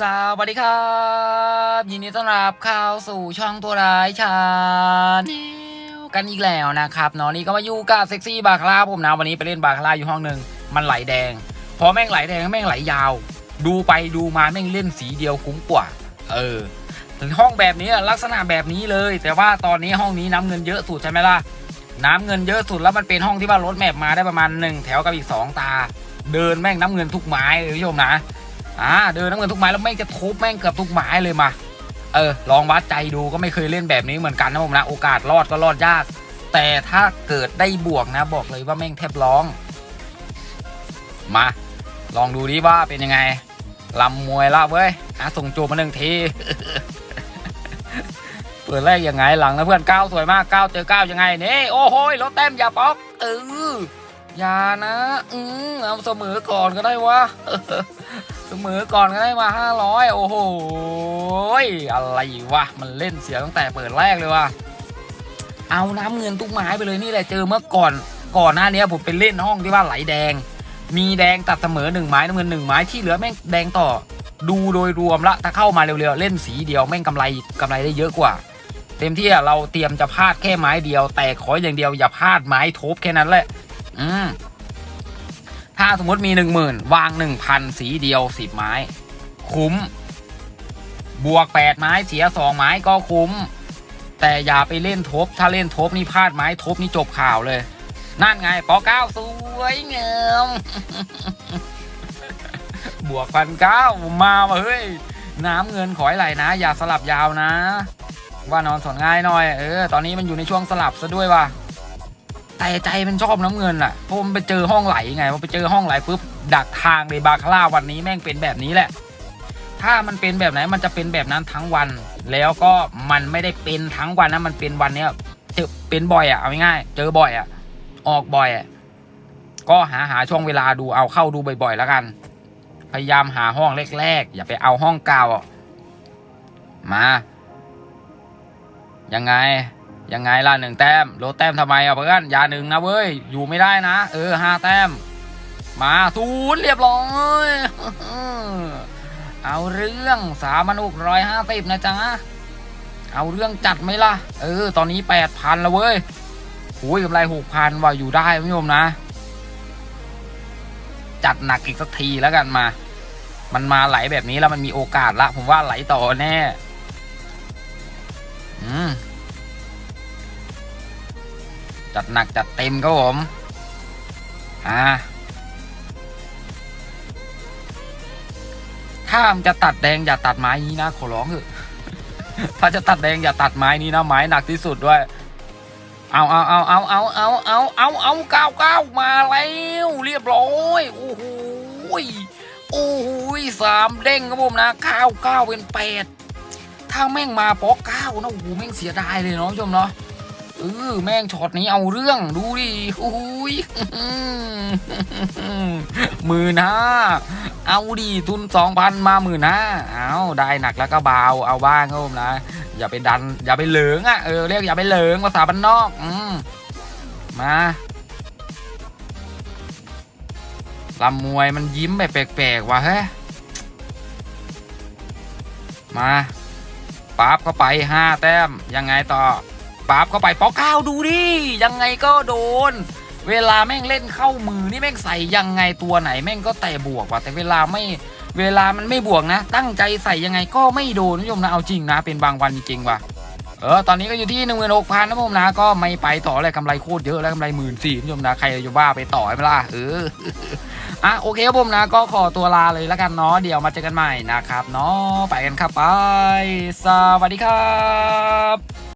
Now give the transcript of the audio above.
สวัสดีครับ ยินดีต้อนรับเข้าสู่ช่องตัวร้ายชาแนลกันอีกแล้วนะครับเนาะนี่ก็มาอยู่กับเซ็กซี่บาคาร่าผมนะวันนี้ไปเล่นบาคาร่าอยู่ห้องหนึ่งมันไหลแดง พอแม่งไหลแดงแม่งไหลยาว ดูไปดูมาแม่งเล่นสีเดียวคุ้มกว่า เออห้องแบบนี้ลักษณะแบบนี้เลย แต่ว่าตอนนี้ห้องนี้น้ำเงินเยอะสุดใช่ไหมล่ะน้ำเงินเยอะสุดแล้วมันเป็นห้องที่ว่ารถแมพมาได้ประมาณหนึ่งแถวกับอีกสองตา เดินแม่งน้ำเงินทุกไม้เลยผู้ชมนะ อ่าเดินน้ำเงินทุกไม้แล้วแม่งจะทุบแม่งเกือบทุกไม้เลยมา เออ ลองวัดใจดูก็ไม่เคยเล่นแบบนี้เหมือนกันนะผมนะ โอกาสรอดก็รอดยาก แต่ถ้าเกิดได้บวกนะบอกเลยว่าแม่งแทบร้อง มา ลองดูดิว่าเป็นยังไงลำมวยละเว้ยอะส่งจูบมาหนึ่งทีเปิดแรกยังไงหลังนะเพื่อนก้าวสวยมากก้าวเจอก้าวยังไงนี่โอ้โหรถแต้มอย่าป๊อกเอออย่านะ อืมเอาเสมอก่อนก็ได้วะ เสมอก่อนก็ได้มาห้าร้อยโอ้โห อะไรวะ มันเล่นเสียตั้งแต่เปิดแรกเลยวะเอาน้ำเงินทุกไม้ไปเลยนี่แหละเจอเมื่อก่อนก่อนหน้านี้ผมไปเล่นห้องที่ว่าไหลแดง มีแดงตัดเสมอหนึ่งไม้น้ำเงินหนึ่งไม้ที่เหลือแม่งแดงต่อ ดูโดยรวมละถ้าเข้ามาเร็วๆเล่นสีเดียวแม่งกำไรกำไรได้เยอะกว่า เต็มที่อะเราเตรียมจะพลาดแค่ไม้เดียว แต่ขออย่างเดียวอย่าพลาดไม้ทบแค่นั้นแหละ อืม ถ้าสมมติมีหนึ่งหมื่นวางหนึ่งพันสีเดียวสิบไม้ คุ้ม บวกแปดไม้เสียสองไม้ก็คุ้ม แต่อย่าไปเล่นทบ ถ้าเล่นทบนี่พลาดไม้ทบนี่จบข่าวเลย นั่นไงปอเก้าสวยเงามบวกพันเก้ามาเฮ้ย น้ำเงินขอให้ไหลนะ อย่าสลับยาวนะ ว่านอนสอนง่ายหน่อย เออ ตอนนี้มันอยู่ในช่วงสลับซะด้วยว่ะ แต่ใจมันชอบน้ำเงินอะเพราะมันไปเจอห้องไหลไงพอไปเจอห้องไหลปุ๊บดักทางเลยบาคาร่าวันนี้แม่งเป็นแบบนี้แหละ ถ้ามันเป็นแบบไหนมันจะเป็นแบบนั้นทั้งวัน แล้วก็มันไม่ได้เป็นทั้งวันนะมันเป็นวันเนี้ยเจอเป็นบ่อยอะเอาง่ายๆเจอบ่อยอะ ออกบ่อยอะก็หาหาช่วงเวลาดูเอาเข้าดูบ่อยๆแล้วกัน พยายามหาห้องแรกๆอย่าไปเอาห้องเก่ามายังไง ยังไงล่ะหนึ่งแต้มโลดแต้มทำไมอะเพื่อนอย่าหนึ่งนะเว้ย อยู่ไม่ได้นะ เออห้าแต้ม มาศูนย์เรียบร้อยเอาเรื่องสามพันหกร้อยห้าสิบนะจ๊ะ เอาเรื่องจัดไหมล่ะ เออ ตอนนี้แปดพันแล้วเว้ยโอ้ยกำไรหกพันว่าอยู่ได้คุณผู้ชมนะ จัดหนักอีกสักทีแล้วกันมา มันมาไหลแบบนี้แล้วมันมีโอกาสละ ผมว่าไหลต่อแน่ อืม จัดหนักจัดเต็มครับผมอ่าถ้ามจะตัดแดงอย่าตัดไม้นี้นะขอร้องเถอะถ้าจะตัดแดงอย่าตัดไม้นี้นะไม้หนักที่สุดด้วย เอาเอาเอาเอาเอาเอาเอาเอาเอาเก้าเก้ามาแล้วเรียบร้อยโอ้โหยโอ้โหยสามเด้งครับผมนะเก้าเก้าเป็นแปดถ้าแม่งมาปอกเก้านะโอ้โหแม่งเสียดายเลยเนาะผู้ชมเนาะ เออแม่งช็อตนี้เอาเรื่องดูดิอุ้ยหมื่นห้าเอาดิทุนสองพันมาหมื่นห้าเอาได้หนักแล้วก็เบาเอาบ้างครับผมนะ อย่าไปดัน อย่าไปเหลืองอะเออเรียกอย่าไปเหลืองภาษาบ้านนอกอืมมาลำมวยมันยิ้มแบบแปลกๆว่ะเฮ้ยมาปั๊บเข้าไปห้าแต้มยังไงต่อ ปั๊บเข้าไปปอกเก้าดูดิ ยังไงก็โดน เวลาแม่งเล่นเข้ามือนี่แม่งใส่ยังไงตัวไหนแม่งก็แต่บวกว่ะแต่เวลาไม่เวลามันไม่บวกนะ ตั้งใจใส่ยังไงก็ไม่โดนนิยมนะเอาจริงนะ เป็นบางวันจริงว่ะเออตอนนี้ก็อยู่ที่หนึ่งหมื่นหกพันนะผมนะก็ไม่ไปต่อเลยกำไรโคตรเยอะแล้วกำไรหมื่นสี่นิยมนะใครจะบ้าไปต่อไหมล่ะเอออะโอเคครับผมนะก็ขอตัวลาเลยแล้วกันเนาะเดี๋ยวมาเจอกันใหม่นะครับเนาะไปกันครับไป สวัสดีครับ